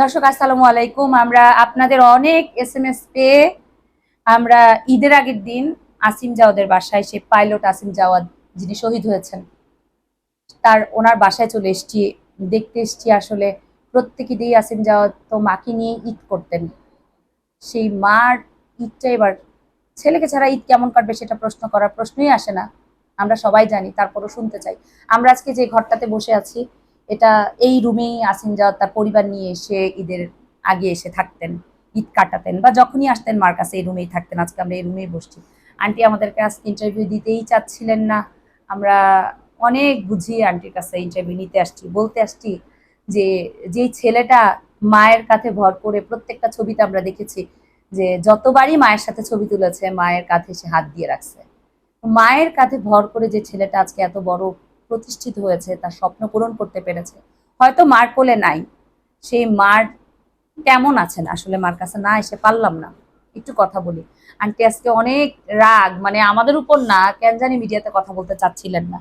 দর্শক, আসসালামু আলাইকুম। আমরা আপনাদের অনেক এস এম এস পেয়ে আমরা ঈদের আগের দিন আসিম জাওয়াদের বাসায় সে পাইলট আসিম জাওয়াদ, যিনি শহীদ হয়েছেন, তার ওনার বাসায় চলে এসছি। দেখতে এসছি আসলে প্রত্যেকে দিয়ে আসিম জাওয়াদ তো মাকে নিয়ে ঈদ করতেন। সেই মার ঈদটা এবার ছেলেকে ছাড়া ঈদ কেমন কাটবে সেটা প্রশ্ন করার প্রশ্নই আসে না। আমরা সবাই জানি, তারপরও শুনতে চাই। আমরা আজকে যে ঘরটাতে বসে আছি এটা এই রুমেই আসিন যাওয়ার তার পরিবার নিয়ে এসে ঈদের আগে এসে থাকতেন, ঈদ কাটাতেন বা যখনই আসতেন মার কাছে এই রুমেই থাকতেন। আজকে আমরা এই রুমেই বসছি। আন্টি আমাদেরকে আজকে ইন্টারভিউ দিতেই চাচ্ছিলেন না। আমরা অনেক বুঝিয়ে আন্টির কাছে ইন্টারভিউ নিতে আসছি, বলতে আসছি যে যেই ছেলেটা মায়ের কাঁধে ভর করে প্রত্যেকটা ছবিতে আমরা দেখেছি যে যতবারই মায়ের সাথে ছবি তুলেছে, মায়ের কাঁধে সে হাত দিয়ে রাখছে। মায়ের কাঁধে ভর করে যে ছেলেটা আজকে এত বড় প্রতিষ্ঠিত হয়েছে, তার স্বপ্ন পূরণ করতে পেরেছে। হয়তো মার কোলে নাই। সেই মার কেমন আছেন? আসলে মার কাছে না এসে পারলাম না। একটু কথা বলি। আন্টি, আজকে অনেক রাগ মানে আমাদের উপর না, কেন জানি মিডিয়াতে কথা বলতে চাচ্ছিলেন না।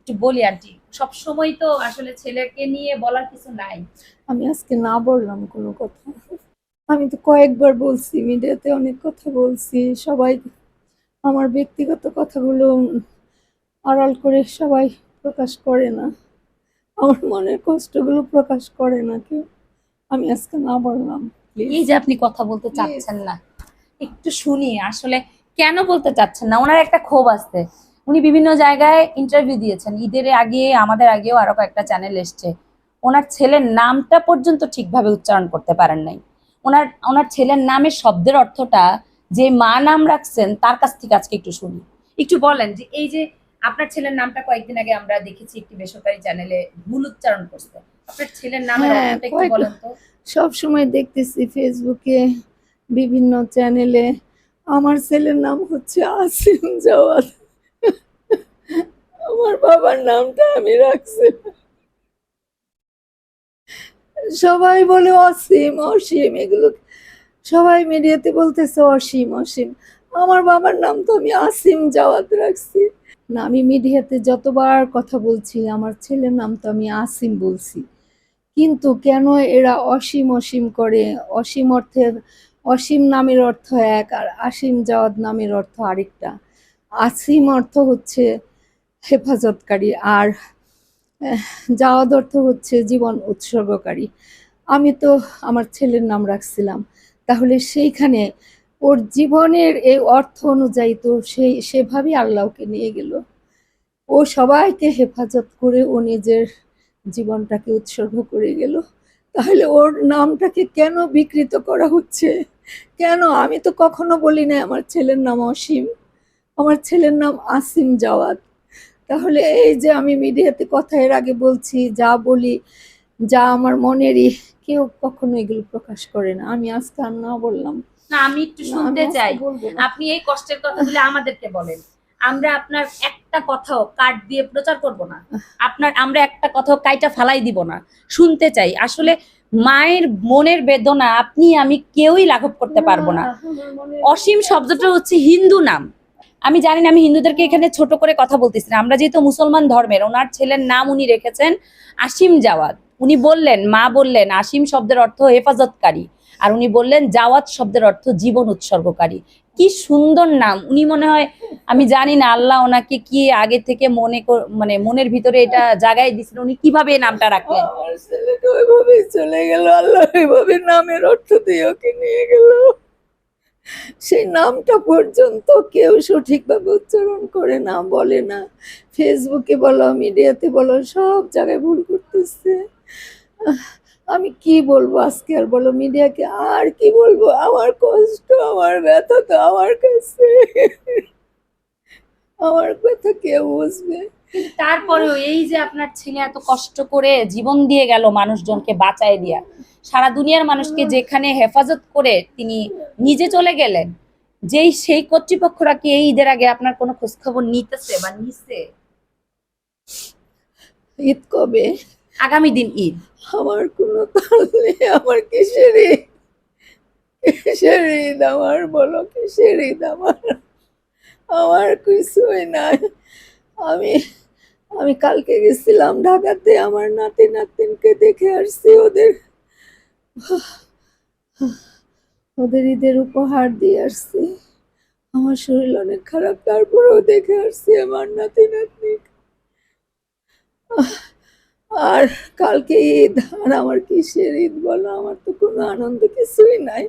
একটু বলি আন্টি সব সময় তো আসলে ছেলেকে নিয়ে বলার কিছু নাই। আমি আজকে না বললাম কোনো কথা। আমি তো কয়েকবার বলছি মিডিয়াতে অনেক কথা বলছি, সবাই আমার ব্যক্তিগত কথাগুলো আড়াল করে সবাই প্রকাশ করে না। আমার মনের কষ্টগুলো প্রকাশ করে না কেউ। আমি আজকে না বললাম এই যে আপনি কথা বলতে চাচ্ছেন না একটু শুনি আসলে কেন বলতে চাচ্ছেন না? ওনার একটা ক্ষোভ আসছে উনি বিভিন্ন জায়গায় ইন্টারভিউ দিয়েছেন। ঈদের আগে আমাদের আগেও আরও কয়েকটা চ্যানেল এসছে। ওনার ছেলের নামটা পর্যন্ত ঠিকভাবে উচ্চারণ করতে পারেন নাই। ওনার ওনার ছেলের নামের শব্দের অর্থটা যে মা নাম রাখছেন তার কাছ থেকে আজকে একটু শুনি। একটু বলেন যে এই যে আপনার ছেলের নামটা কয়েকদিন আগে আমরা দেখেছি একটি বেসরকারি চ্যানেলে ভুল উচ্চারণ করছে। আপনার ছেলের নামের হ্যাঁ, বলেন তো। সব সময় দেখতেছি ফেসবুকে বিভিন্ন চ্যানেলে আমার ছেলের নাম হচ্ছে আসিম জাওয়াদ। আমার বাবার নামটা আমি রাখছি। সবাই বলে অসীম অসীম এগুলো সবাই মিডিয়াতে বলতেছে অসীম অসীম। আমার বাবার নাম তো আমি আসিম জাওয়াদ রাখছি। না, আমি মিডিয়াতে যতবার কথা বলছি, আমার ছেলের নাম তো আমি আসিম বলছি। কিন্তু কেন এরা অসীম অসীম করে? অসীম অর্থের, অসীম নামের অর্থ এক আর আসীম জাওয়াদ নামের অর্থ আরেকটা। আসীম অর্থ হচ্ছে হেফাজতকারী আর জাওয়াদ অর্থ হচ্ছে জীবন উৎসর্গকারী। আমি তো আমার ছেলের নাম রাখছিলাম। তাহলে সেইখানে ওর জীবনের এই অর্থ অনুযায়ী তো সেই সেভাবেই আল্লাহকে নিয়ে গেল। ও সবাইকে হেফাজত করে ও নিজের জীবনটাকে উৎসর্গ করে গেল। তাহলে ওর নামটাকে কেন বিকৃত করা হচ্ছে? কেন? আমি তো কখনো বলি না আমার ছেলের নাম অসীম। আমার ছেলের নাম আসিম জাওয়াদ। তাহলে এই যে আমি মিডিয়াতে কথা এর আগে বলছি, যা বলি, যা আমার মনেরই, কেউ কখনো এগুলো প্রকাশ করে না। আমি আজকে আর না বললাম। না আমি একটু শুনতে চাই। আপনি এই কষ্টের কথাগুলো আমাদেরকে বলেন। আমরা আপনার একটা কথাও কাট দিয়ে প্রচার করব না। আপনার আমরা একটা কথাও কাইটা ফালাই দিব না। শুনতে চাই। আসলে মায়ের মনের বেদনা আপনি আমি কেউই লাঘব করতে পারব না। অসীম শব্দটা হচ্ছে হিন্দু নাম। আমি জানি না আমি হিন্দুদেরকে এখানে ছোট করে কথা বলতেছি না। আমরা যেহেতু মুসলমান ধর্মের ওনার ছেলের নাম উনি রেখেছেন আসিম জাওয়াদ উনি বললেন মা বললেন আসিম শব্দের অর্থ হেফাজতকারী। আর উনি বললেন, জাওয়াত শব্দের অর্থ জীবন উৎসর্গকারী। কি সুন্দর নাম। উনি মনে হয়, আমি জানি না, আল্লাহ ওনাকে কি আগে থেকে মনে মানে মনের ভিতরে এটা জাগায় দিছিল উনি কীভাবে নামটা রাখলেন? চলে গেল। আল্লাহ ওইভাবে নামের অর্থ দিয়ে ওকে নিয়ে গেল। সেই নামটা পর্যন্ত কেউ সঠিকভাবে উচ্চারণ করে না, বলে না। ফেসবুকে বলো, মিডিয়াতে বলো, সব জায়গায় ভুল করতেছে। আমি কি বলব আজকে আর বলো মিডিয়াকে আর কি বলব? আমার কষ্ট আমার ব্যথা তো আমার কাছে। আমার ব্যথা কেউ বুঝবে। তারপরেও এই যে আপনার ছেলে এত কষ্ট করে জীবন দিয়ে গেল মানুষজনকে বাঁচায় দিয়া সারা দুনিয়ার মানুষকে যেখানে হেফাজত করে তিনি নিজে চলে গেলেন যেই সেই কর্তৃপক্ষরা কি এই ঈদের আগে আপনার কোনো খোঁজখবর নিতেছে বা নিছে? ঈদ কবে? আগামী দিন ঈদ। আমার কোনো নেই, আমার কিসের ঈদ? কিসের ঈদ আমার, বলো কিসের ঈদ আমার? আমার কিছুই নাই। আমি আমি কালকে গেছিলাম ঢাকাতে, আমার নাতি নাতিনকে দেখে আসছি, ওদের ওদের ঈদের উপহার দিয়ে আসছি। আমার শরীর অনেক খারাপ, তারপরেও দেখে আসছি আমার নাতি নাতনি আর কালকে ঈদ আর আমার কিসের ঈদ বলো? আমার তো কোনো আনন্দ কিছুই নাই।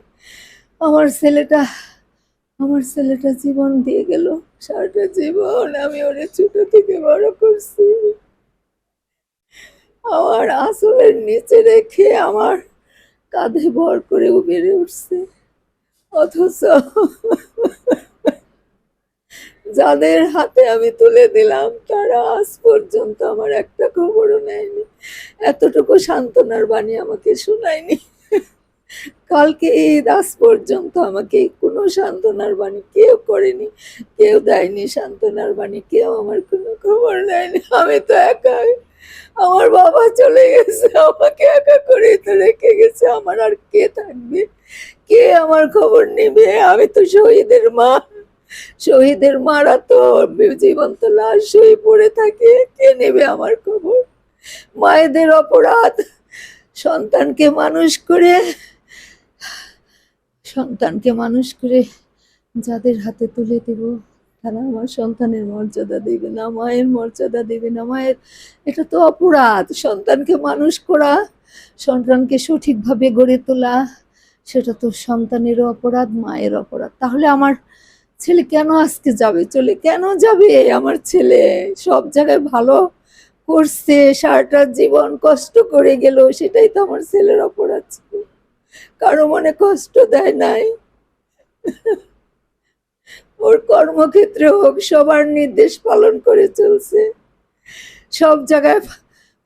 আমার ছেলেটা আমার ছেলেটা জীবন দিয়ে গেল। সারাটা জীবন আমি ওরে ছোট থেকে বড় করছি। আমার আসলের নিচে রেখে আমার কাঁধে ভর করে বেড়ে উঠছে। অথচ যাদের হাতে আমি তুলে দিলাম, তারা আজ পর্যন্ত আমার একটা খবরও নেয়নি। এতটুকু সান্ত্বনার বাণী আমাকে শোনায়নি। কালকে ঈদ, আজ পর্যন্ত আমাকে কোনো সান্ত্বনার বাণী কেউ করেনি, কেউ দেয়নি সান্ত্বনার বাণী, কেউ আমার কোনো খবর নেয়নি। আমি তো একাই। আমার বাবা চলে গেছে, আমাকে একা করে তো রেখে গেছে। আমার আর কে থাকবে? কে আমার খবর নেবে? আমি তো শহীদের মা। শহীদের মারা তো জীবন্ত লাশ হয়ে পড়ে থাকে। কে নেবে আমার খবর? মায়েদের অপরাধ। সন্তানকে মানুষ করে, সন্তানকে মানুষ করে যাদের হাতে তুলে দেব, তারা আমার সন্তানের মর্যাদা দেবে না, মায়ের মর্যাদা দেবে না। মায়ের, এটা তো অপরাধ। সন্তানকে মানুষ করা, সন্তানকে সঠিকভাবে গড়ে তোলা, সেটা তো সন্তানেরও অপরাধ, মায়ের অপরাধ। তাহলে আমার ছেলে কেন আজকে যাবে? চলে কেন যাবে আমার ছেলে? সব জায়গায় ভালো করছে, সারাটা জীবন কষ্ট করে গেল, সেটাই তো আমার ছেলের অপরাধ ছিল। কারও মনে কষ্ট দেয় নাই। ওর কর্মক্ষেত্রে হোক, সবার নির্দেশ পালন করে চলছে। সব জায়গায়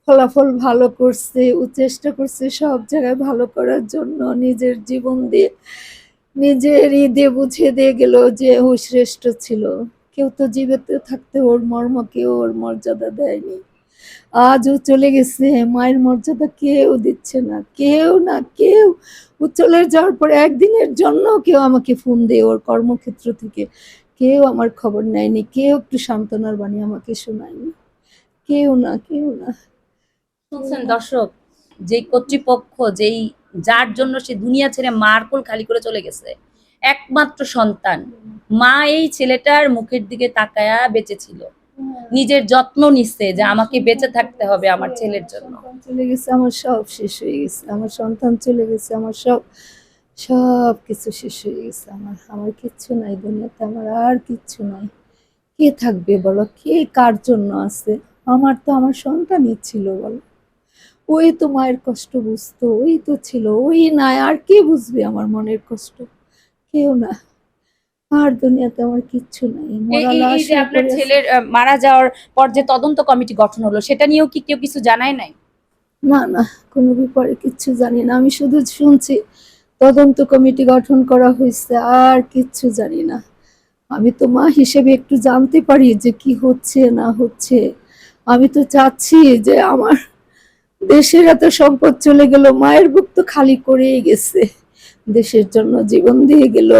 ফলাফল ভালো করছে ও চেষ্টা করছে, সব জায়গায় ভালো করার জন্য নিজের জীবন দিয়ে নিজের ঈদে বুঝিয়ে দিয়ে গেল যে ও শ্রেষ্ঠ ছিল। কেউ তো জীবিত থাকতে ওর মর্ম কেউ ওর মর্যাদা দেয়নি। আজ ও চলে গেছে, মায়ের মর্যাদা কেউ দিচ্ছে না, কেউ না কেউ। ও চলে যাওয়ার পরে একদিনের জন্য কেউ আমাকে ফোন দেয় ওর কর্মক্ষেত্র থেকে কেউ আমার খবর নেয়নি, কেউ একটু সান্ত্বনার বাণী আমাকে শোনায়নি। কেউ না কেউ না। শুনছেন দর্শক, যেই কর্তৃপক্ষ, যেই যার জন্য সে দুনিয়া ছেড়ে মার কোল খালি করে চলে গেছে। একমাত্র সন্তান। মা এই ছেলেটার মুখের দিকে তাকায়া বেঁচে ছিল। নিজের যত্ন নিচ্ছে যে আমাকে বেঁচে থাকতে হবে আমার ছেলের জন্য। চলে গেছে, আমার সব শেষ হয়ে গেছে। আমার সন্তান চলে গেছে, আমার সব সব কিছু শেষ হয়ে গেছে আমার। আমার কিচ্ছু নাই দুনিয়াতে, আমার আর কিচ্ছু নাই। কে থাকবে বলো? কে কার জন্য আছে? আমার তো আমার সন্তানই ছিল বলো। ওই তো মায়ের কষ্ট বুঝতো ওই তো ছিল ওই নাই আর কে বুঝবে আমার মনের কষ্ট? কেউ না। আর দুনিয়াতে আমার কিচ্ছু নাই। এই- যে আপনার ছেলের মারা যাওয়ার পর যে তদন্ত কমিটি গঠন হলো সেটা নিয়েও কি কেউ কিছু জানায় নাই? না না কোনো ব্যাপারে কিচ্ছু জানি না। আমি শুধু শুনছি তদন্ত কমিটি গঠন করা হয়েছে আর কিচ্ছু জানি না। আমি তো মা হিসেবে একটু জানতে পারি যে কি হচ্ছে না হচ্ছে। আমি তো চাচ্ছি যে আমার দেশের এত সম্পদ চলে গেল, মায়ের বুক তো খালি করেই গেছে। দেশের জন্য জীবন দিয়ে গেল।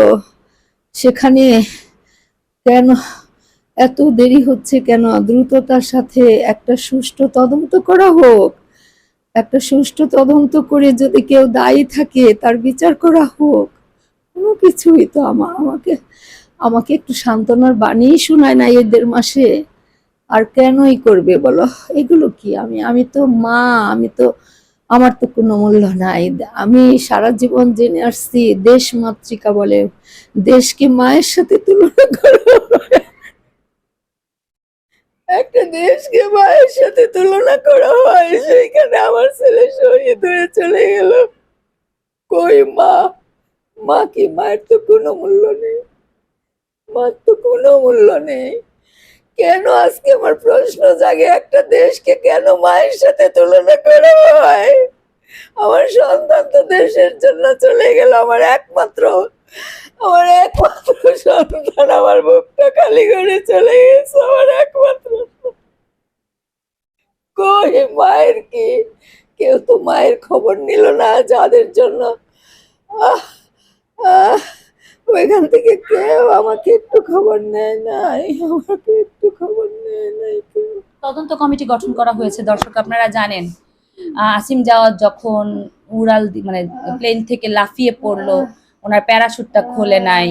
সেখানে কেন এত দেরি হচ্ছে কেন? দ্রুততার সাথে একটা সুষ্ঠু তদন্ত করা হোক। একটা সুষ্ঠু তদন্ত করে যদি কেউ দায়ী থাকে, তার বিচার করা হোক। কোনো কিছুই তো আমা, আমাকে আমাকে একটু সান্ত্বনার বাণী শোনায় না এদের মাসে। আর কেনই করবে বলো? এগুলো কি? আমি আমি তো মা, আমি তো, আমার তো কোনো মূল্য নাই। আমি সারা জীবন জেনে আসছি, দেশ মাতৃকা বলে, দেশকে মায়ের সাথে তুলনা করো। একটা দেশকে মায়ের সাথে তুলনা করা হয়, সেইখানে আমার ছেলে শহীদ হয়ে চলে গেল। কই মা? মা কি মায়ের তো কোনো মূল্য নেই? মার তো কোনো মূল্য নেই। কেন আজকে আমার প্রশ্ন জাগে? একটা দেশকে কেন মায়ের সাথে তুলনা করা হয়? আমার সন্তান তো দেশের জন্য চলে গেল, আমার একমাত্র আমার একমাত্র সন্তান আমার বুকটা খালি করে চলে গেছে, আমার একমাত্র কই মায়ের কি? কেউ তো মায়ের খবর নিল না যাদের জন্য। আহ আহ। ওইখান থেকে কেউ আমাকে একটু খবর নেয় নাই, আমাকে একটু খবর নেয় নাই তদন্ত কমিটি গঠন করা হয়েছে, দর্শক আপনারা জানেন। আসিম যাওয়ার যখন উড়াল মানে প্লেন থেকে লাফিয়ে পড়ল, ওনার প্যারাশুটটা খোলে নাই।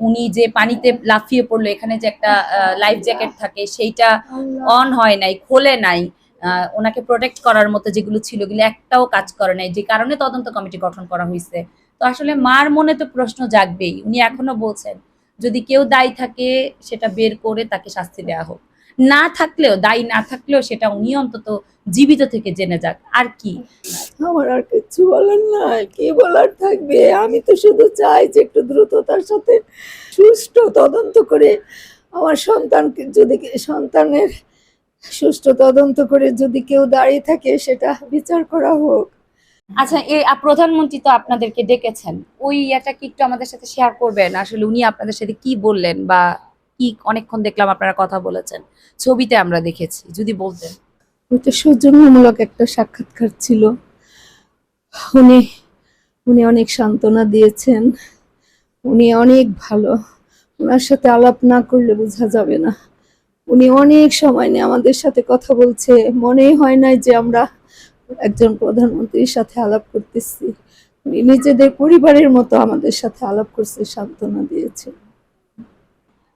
উনি যে পানিতে লাফিয়ে পড়ল, এখানে যে একটা লাইফ জ্যাকেট থাকে, সেইটা অন হয় নাই, খোলে নাই। ওনাকে প্রোটেক্ট করার মতো যেগুলো ছিল ওগুলো একটাও কাজ করে নাই, যে কারণে তদন্ত কমিটি গঠন করা হয়েছে তো আসলে মার মনে তো প্রশ্ন জাগবেই। উনি এখনও বলছেন, যদি কেউ দায়ী থাকে, সেটা বের করে তাকে শাস্তি দেওয়া হোক। না থাকলেও, দায়ী না থাকলেও সেটা উনি অন্তত জীবিত থেকে জেনে যাক। আর কি? আমার আর কিছু বলার নাই। কি বলার থাকবে? আমি তো শুধু চাই যে একটু দ্রুততার সাথে সুষ্ঠু তদন্ত করে আমার সন্তানকে যদি সন্তানের সুষ্ঠু তদন্ত করে যদি কেউ দাঁড়িয়ে থাকে, সেটা বিচার করা হোক। আচ্ছা এই প্রধানমন্ত্রী তো আপনাদেরকে ডেকেছেন। ওই ইয়েটা কি একটু আমাদের সাথে শেয়ার করবেন? আসলে উনি আপনাদের সাথে কি বললেন বা কি অনেকক্ষণ দেখলাম আপনারা কথা বলেছেন। ছবিতে আমরা দেখেছি, যদি বলতেন। ওইটা সৌজন্যমূলক একটা সাক্ষাৎকার ছিল। উনি উনি অনেক সান্ত্বনা দিয়েছেন। উনি অনেক ভালো। ওনার সাথে আলাপ না করলে বোঝা যাবে না। উনি অনেক সময় নিয়ে আমাদের সাথে কথা বলছে। মনেই হয় নাই যে আমরা একজন প্রধানমন্ত্রীর সাথে আলাপ করতেছি। উনি নিজেদের পরিবারের মতো আমাদের সাথে আলাপ করছে, সান্ত্বনা দিয়েছে।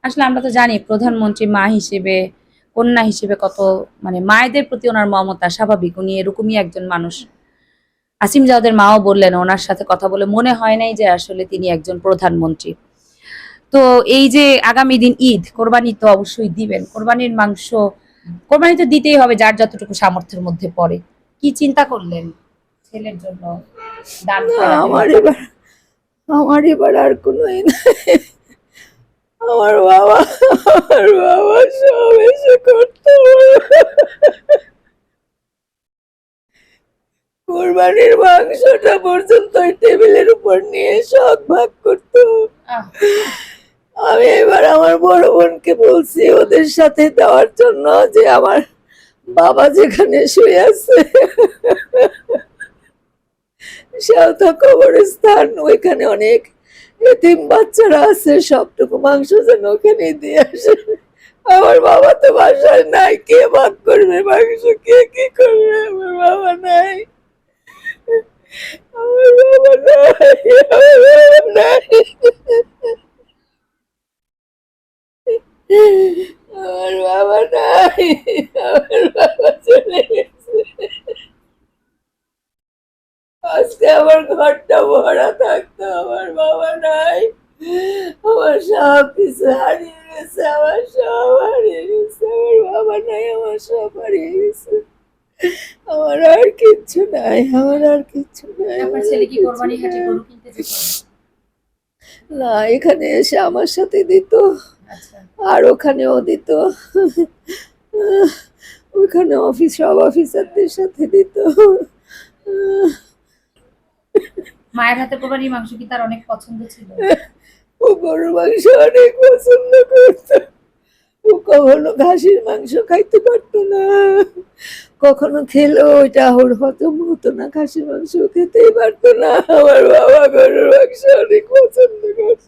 আসলে আমরা তো জানি প্রধানমন্ত্রী মা হিসেবে, কন্যা হিসেবে কত মানে মায়েদের প্রতি ওনার মমতা স্বাভাবিক। উনি এরকমই একজন মানুষ। আসিম জাওদের মাও বললেন, ওনার সাথে কথা বলে মনে হয় নাই যে আসলে তিনি একজন প্রধানমন্ত্রী। তো এই যে আগামী দিন ঈদ, কোরবানি তো অবশ্যই দিবেন। কোরবানির মাংস, কোরবানি তো দিতেই হবে যার যতটুকু সামর্থ্যের মধ্যে পড়ে। কি চিন্তা করলেন ছেলের জন্য? দান আমার এবার আমার এবার আর কোনো আমার বাবা আমার বাবা সব এসে করতো। কোরবানির মাংসটা পর্যন্ত টেবিলের উপর নিয়ে সব ভাগ করতো। আমি এবার আমার বড় বোনকে বলছি ওদের সাথে দেওয়ার জন্য যে আমার বাবা যেখানে শুয়ে আছে। সেওতা কবরস্থান, ওইখানে অনেক এতিম বাচ্চারা আছে, সবটুকু মাংস যেন ওখানে দিয়ে আসে। আমার বাবা তো বাসায় নাই, কে ভাগ করবে মাংস? কে কি করবে? আমার বাবা নাই। আমার বাবা নাই, আমার বাবা নাই। আমার বাবা নাই আমার বাবা চলে গেছে। আজকে আমার ঘরটা ভরা থাকতো আমার বাবা নাই। আমার সব কিছু হারিয়ে গেছে আমার সব হারিয়ে গেছে আমার বাবা নাই আমার সব হারিয়ে গেছে। আমার আর কিচ্ছু নাই আমার আর কিচ্ছু নাই আমার ছেলে কি কোরবানি হাটে। গরু কিনতে না এখানে এসে আমার সাথে দিত। আর ওখানেও দিত। ওখানে অফিস সব অফিসারদের সাথে দিত। মায়ের হাতে কোরবানির মাংস কি তার অনেক পছন্দ ছিল? ও গরুর মাংস অনেক পছন্দ করত। ও কখনো ঘাসের মাংস খাইতে পারতো না। কখনো খেলো ওইটা ওর হজম হতো না খাসির মাংস খেতেই পারতো না। আমার বাবা গরুর মাংস অনেক পছন্দ করত।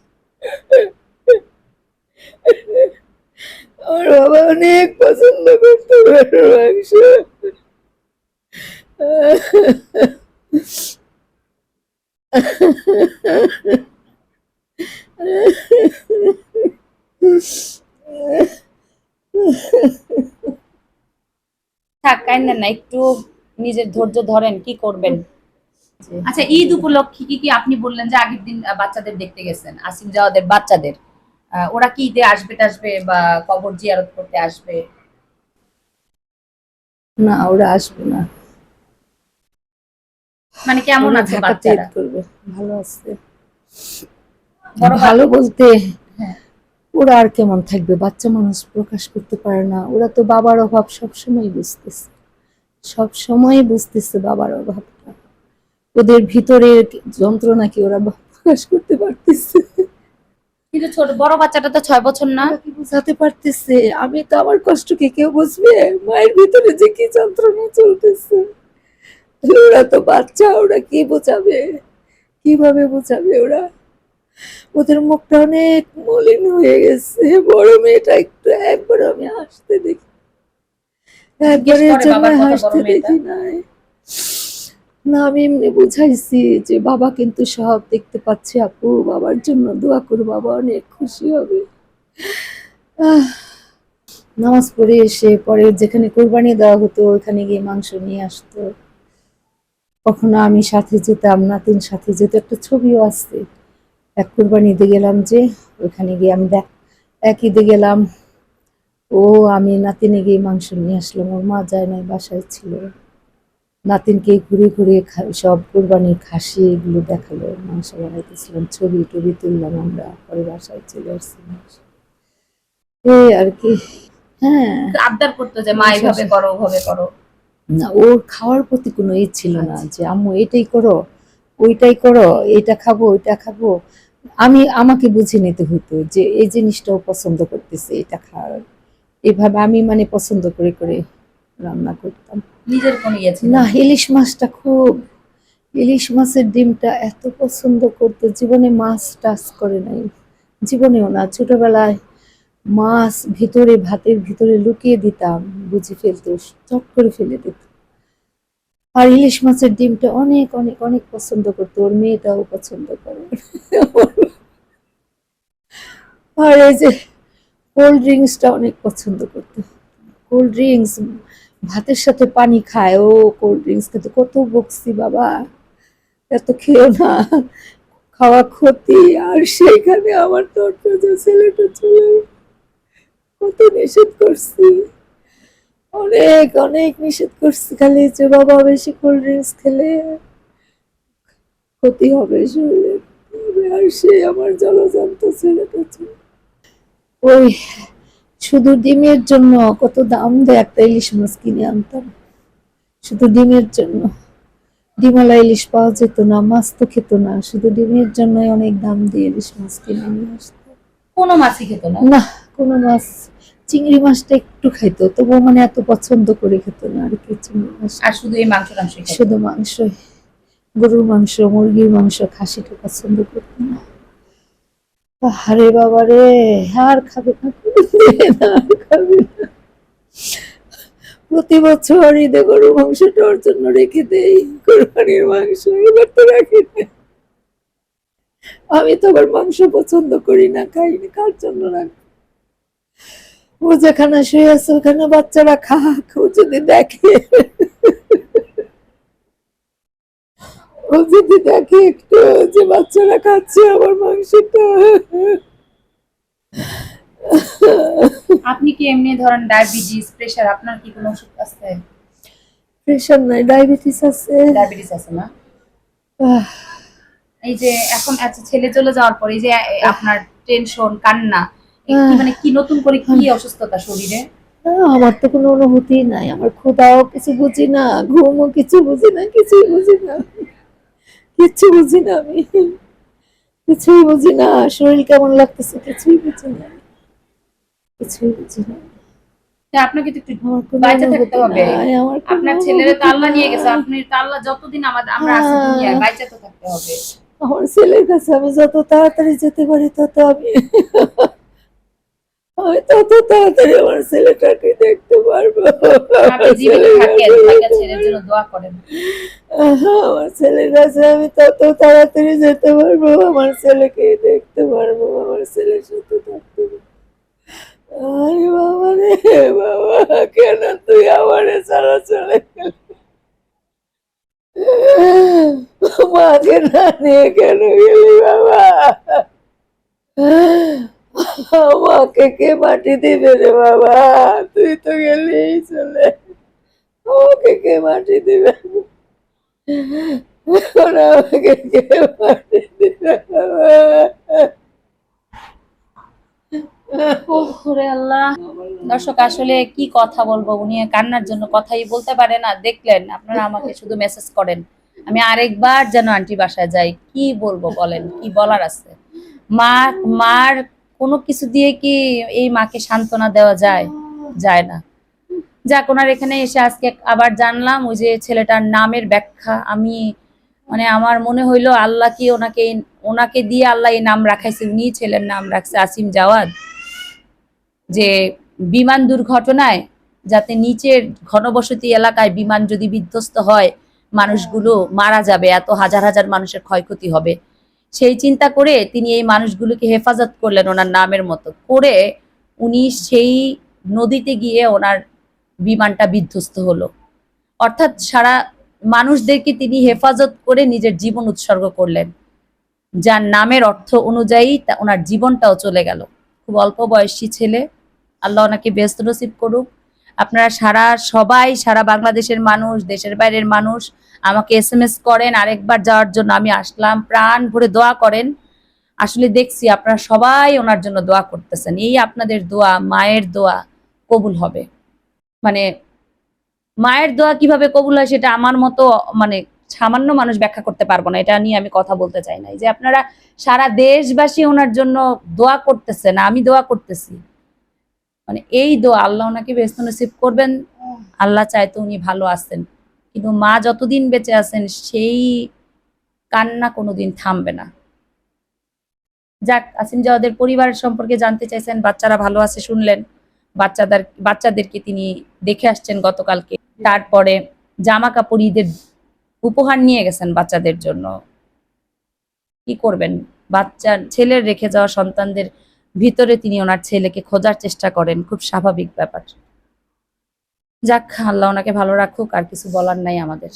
আমার বাবা অনেক পছন্দ করতো গরুর মাংস। থাক কাইন্দেন না একটু নিজের ধৈর্য ধরেন কি করবেন? আচ্ছা ঈদ উপলক্ষে কি কি আপনি বললেন যে আগের দিন বাচ্চাদের দেখতে গেছেন আসিম জাওয়াদের বাচ্চাদের? ওরা কি ঈদে আসবে টাসবে বা কবর জিয়ারত করতে আসবে? না ওরা আসবে না। মানে কেমন আছে বাচ্চারা? করবে ভালো আছে। ভালো বলতে হ্যাঁ। ওরা আর কেমন থাকবে? বাচ্চা মানুষ প্রকাশ করতে পারে না। ওরা তো বাবার অভাব সবসময় বুঝতেছে। সব সময় বুঝতেছে বাবার অভাবটা। ওদের ভিতরের যন্ত্রণা কি ওরা প্রকাশ করতে পারতেছে? কিন্তু ছোট বড় বাচ্চাটা তো ছয় বছর না। বোঝাতে পারতেছে? আমি তো আমার কষ্টকে কেউ বুঝবে? মায়ের ভিতরে যে কি যন্ত্রণা চলতেছে। ওরা তো বাচ্চা ওরা কি বোঝাবে? কীভাবে বোঝাবে ওরা? ওদের মুখটা অনেক মলিন হয়ে গেছে। বড় মেয়েটা একটু একবার আমি হাসতে দেখি। একবারের জন্য হাসতে? দেখি নাই। না, আমি এমনি বুঝাইছি যে বাবা কিন্তু সব দেখতে পাচ্ছে আপু। বাবার জন্য দোয়া করো, বাবা অনেক খুশি হবে। নামাজ পড়ে এসে পরে যেখানে কোরবানি দেওয়া হতো, ওখানে গিয়ে মাংস নিয়ে আসতো। কখনো আমি সাথে যেতাম নাতিন সাথে যেত, একটা ছবিও আসছে এক কোরবানিতে গেলাম যে, ওখানে গিয়ে আমি দেখ এক ঈদে গেলাম। ও, আমি নাতিনে গিয়ে মাংস নিয়ে আসলাম, ওর মা যায় নাই, বাসায় ছিল। নাতিনকে ঘুরে ঘুরে সব কোরবানির খাসি এগুলো দেখাল মাংস বানাইতেছিলাম ছবি টবি তুললাম আমরা পরে বাসায় চলে আসছি এই আর কি হ্যাঁ। আবদার করতো যে মা এইভাবে করো ওভাবে করো। না ওর খাওয়ার প্রতি কোনো ই ছিল না যে আম্মু এটাই করো ওইটাই করো এটা খাব ওইটা খাব। আমি আমাকে বুঝে নিতে হতো যে এই জিনিসটাও পছন্দ করতেছে এটা খাওয়ার। এভাবে আমি মানে পছন্দ করে করে রান্না করতাম। নিজের কোনো ইয়ে ছিল না? ইলিশ মাছটা খুব ইলিশ মাছের ডিমটা এত পছন্দ করতো জীবনে মাছ টাচ করে নাই। জীবনেও না ছোটবেলায় মাছ ভিতরে ভাতের ভিতরে লুকিয়ে দিতাম বুঝে ফেলতো চট করে ফেলে দিত। আর ইলিশ মাছের ডিমটা অনেক অনেক অনেক পছন্দ করতো ওর মেয়েটাও পছন্দ করে। আর এই যে কোল্ড ড্রিঙ্কসটা অনেক পছন্দ করতো। কোল্ড ড্রিঙ্কস ভাতের সাথে পানি খায়। ও কোল্ড ড্রিঙ্কস খেতে কত বকছি বাবা। এত খেও না। খাওয়া ক্ষতি। আর সেইখানে আমার তোর ছেলেটা চলে কত নিষেধ করছি। অনেক অনেক নিষেধ করছি। খালি যে বাবা বেশি কোল্ড ড্রিঙ্কস খেলে ক্ষতি হবে শরীরে আর সে আমার জলজান্ত ছেলেটা ছিল ওই শুধু ডিমের জন্য কত দাম দেয় একটা ইলিশ মাছ কিনে আনতাম। শুধু ডিমের জন্য। ডিমালা ইলিশ পাওয়া যেত না মাছ তো খেত না। শুধু ডিমের জন্যই অনেক দাম দিয়ে ইলিশ মাছ কিনে নিয়ে আসতো কোনো মাছই খেত না? না কোনো মাছ। চিংড়ি মাছটা একটু খাইতো তবুও মানে এত পছন্দ করে খেত না আর কি চিংড়ি মাছ। আর শুধু এই মাংস টাংস শুধু মাংস গরুর মাংস মুরগির মাংস খাসিটা পছন্দ করতো না। আরে বাবা রে আর খাবে না। খাবে প্রতি বছর ঈদে গরুর মাংসটা ওর জন্য রেখে দেই, কোরবানির মাংস, এবার তো রাখি আমি তো আবার মাংস পছন্দ করি না খাই না কার জন্য রাখ ও যেখানে শুয়ে আছে, ওখানে বাচ্চারা খাক, ও যদি দেখে। ও যদি দেখে একটু যে বাচ্চারা খাচ্ছে আমার মাংসটা। আপনি কি এমনি ধরেন ডায়াবেটিস প্রেসার আপনার কি কোনো ওষুধ আছে? প্রেশার নাই ডায়াবেটিস আছে। ডায়াবেটিস আছে না? এই যে এখন আচ্ছা ছেলে চলে যাওয়ার পরে এই যে আপনার টেনশন কান্না কি মানে কি নতুন করে কি অসুস্থতা শরীরে? আমার তো কোনো অনুভূতি নাই আমার ক্ষুদাও কিছু বুঝি না ঘুমও কিছু বুঝি না কিছুই বুঝি না। কিচ্ছু বুঝি না আমি। কিছুই বুঝি না শরীর কেমন লাগতেছে কিছুই বুঝি না। কিছুই বুঝি না। আপনাকে তো একটু আমার থাকতে হবে। আপনার ছেলেরে তো আল্লাহ নিয়ে গেছে আপনি তো আল্লাহ যতদিন আমাদের আমরা আছি। দুনিয়ায় বাইচে তো থাকতে হবে। আমার ছেলের কাছে আমি যত তাড়াতাড়ি যেতে পারি তত আমি আমি তত তাড়াতাড়ি আমার ছেলেটাকে দেখতে পারব। আমার ছেলের কাছে আমি তত তাড়াতাড়ি যেতে পারব আমার ছেলেকে দেখতে পারব আমার ছেলের সাথে থাকতে পারব। আরে বাবা রে, বাবা, কেন তুই আমারে ছাড়া চলে গেলি? মাকে না নিয়ে কেন গেলি বাবা? আমাকে কে মাটি দিবে রে বাবা? তুই তো গেলি চলে। আমাকে কে মাটি দিবে? এখন আমাকে কে মাটি দিবে বাবা? দর্শক, আসলে কি কথা বলব? উনি কান্নার জন্য কথাই বলতে পারে না। দেখলেন, আপনারা আমাকে শুধু মেসেজ করেন। আমি আরেকবার যেন আন্টি বাসায় যাই। কি বলব বলেন? কি বলার আছে? মা, মার কোনো কিছু দিয়ে কি এই মাকে সান্ত্বনা দেওয়া যায়? যায় না। যাক, ওনার এখানে এসে আজকে আবার জানলাম ওই যে ছেলেটার নামের ব্যাখ্যা। আমি মানে আমার মনে হইল, আল্লাহ কি ওনাকে ওনাকে দিয়ে আল্লাহ এই নাম রাখাইছে? উনি ছেলের নাম রাখছে, আসিম জাওয়াদ। যে বিমান দুর্ঘটনায় যাতে নিচের ঘনবসতি এলাকায় বিমান যদি বিধ্বস্ত হয়, মানুষগুলো মারা যাবে, এত হাজার হাজার মানুষের ক্ষয়ক্ষতি হবে। সেই চিন্তা করে তিনি এই মানুষগুলোকে হেফাজত করলেন ওনার নামের মতো। করে উনি সেই নদীতে গিয়ে ওনার বিমানটা বিধ্বস্ত হলো। অর্থাৎ সারা মানুষদেরকে তিনি হেফাজত করে নিজের জীবন উৎসর্গ করলেন। যার নামের অর্থ অনুযায়ী তা ওনার জীবনটাও চলে গেল। খুব অল্প বয়সী ছেলে আল্লাহ ওনাকে ব্যস্ত নসিব করুক। আপনারা সারা সবাই, সারা বাংলাদেশের মানুষ, দেশের বাইরের মানুষ আমাকে এস এম এস করেন, আরেকবার যাওয়ার জন্য আমি আসলাম। প্রাণ ভরে দোয়া করেন। আসলে দেখছি আপনারা সবাই ওনার জন্য দোয়া করতেছেন। এই আপনাদের দোয়া, মায়ের দোয়া কবুল হবে। মানে মায়ের দোয়া কীভাবে কবুল হয় সেটা আমার মতো মানে সামান্য মানুষ ব্যাখ্যা করতে পারব না। এটা নিয়ে আমি কথা বলতে চাই না যে আপনারা সারা দেশবাসী ওনার জন্য দোয়া করতেছেন, আমি দোয়া করতেছি। মানে এই দোয়া আল্লাহ ওনাকে ব্যস্ত নসিব করবেন। আল্লাহ চায় তো উনি ভালো আছেন। কিন্তু মা যতদিন বেঁচে আছেন, সেই কান্না কোনোদিন থামবে না। যাক, আসিম জাওয়াদের পরিবার সম্পর্কে জানতে চাইছেন, বাচ্চারা ভালো আছে শুনলেন। বাচ্চাদের, বাচ্চাদেরকে তিনি দেখে আসছেন গতকালকে। তারপরে জামা কাপড় ঈদের উপহার নিয়ে গেছেন বাচ্চাদের জন্য। কি করবেন? বাচ্চা, ছেলের রেখে যাওয়া সন্তানদের ভিতরে তিনি ওনার ছেলেকে খোঁজার চেষ্টা করেন, খুব স্বাভাবিক ব্যাপার। যাক, আল্লাহ ওনাকে ভালো রাখুক, আর কিছু বলার নাই আমাদের।